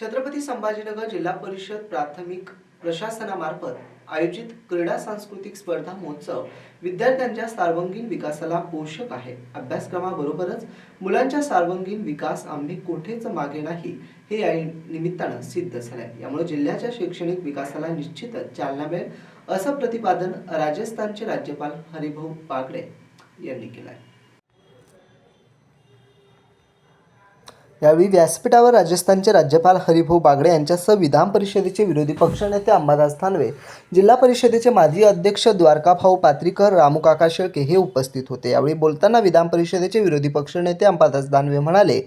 छत्रपती संभाजीनगर जिल्हा परिषद प्राथमिक प्रशासनामार्फत आयोजित क्रीडा सांस्कृतिक स्पर्धा महोत्सव विद्यार्थ्यांच्या सर्वांगीण विकासाला पोषक आहे. अभ्यासक्रमाबरोबरच मुलांच्या सर्वांगीण विकास आम्ही कोठेच मागे नाही हे या निमित्तानं सिद्ध झालंय. यामुळे जिल्ह्याच्या शैक्षणिक विकासाला निश्चितच चालना मिळेल असं प्रतिपादन राजस्थानचे राज्यपाल हरिभाऊ बागडे यांनी केलं आहे यावेळी व्यासपीठावर राजस्थानचे राज्यपाल हरिभाऊ बागडे यांच्यासह विधान परिषदेचे विरोधी पक्षनेते अंबादास थानवे जिल्हा परिषदेचे माजी अध्यक्ष द्वारकाभाऊ पात्रीकर रामूकाका शेळके हे उपस्थित होते. यावेळी बोलताना विधान परिषदेचे विरोधी पक्षनेते अंबादास दानवे म्हणाले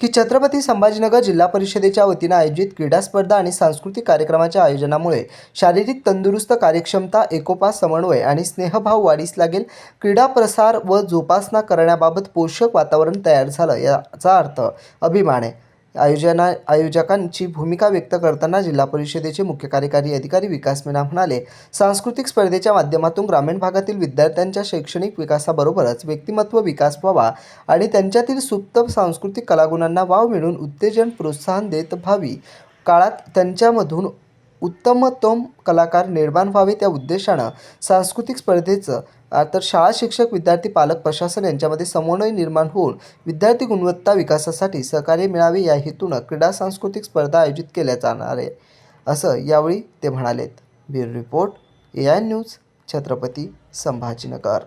की छत्रपती संभाजीनगर जिल्हा परिषदेच्या वतीनं आयोजित क्रीडा स्पर्धा आणि सांस्कृतिक कार्यक्रमाच्या आयोजनामुळे शारीरिक तंदुरुस्त कार्यक्षमता एकोपा समन्वय आणि स्नेहभाव वाढीस लागेल. क्रीडा प्रसार व जोपासना करण्याबाबत पोषक वातावरण तयार झालं याचा अर्थ अभिमान आहे. आयोजना आयोजकांची भूमिका व्यक्त करताना जिल्हा परिषदेचे मुख्य कार्यकारी अधिकारी विकास मीना म्हणाले सांस्कृतिक स्पर्धेच्या माध्यमातून ग्रामीण भागातील विद्यार्थ्यांच्या शैक्षणिक विकासाबरोबरच व्यक्तिमत्व विकास व्हावा आणि त्यांच्यातील सुप्त सांस्कृतिक कलागुणांना वाव मिळून उत्तेजन प्रोत्साहन देत भावी काळात त्यांच्यामधून उत्तमोत्तम कलाकार निर्माण व्हावे त्या उद्देशानं सांस्कृतिक स्पर्धेचं तर शाळा शिक्षक विद्यार्थी पालक प्रशासन यांच्यामध्ये समन्वय निर्माण होऊन विद्यार्थी गुणवत्ता विकासासाठी सहकार्य मिळावे या हेतूनं क्रीडा सांस्कृतिक स्पर्धा आयोजित केल्या जाणार आहे. असं यावेळी ते म्हणालेत. Bureau report A I news Chhatrapati Sambhajinagar.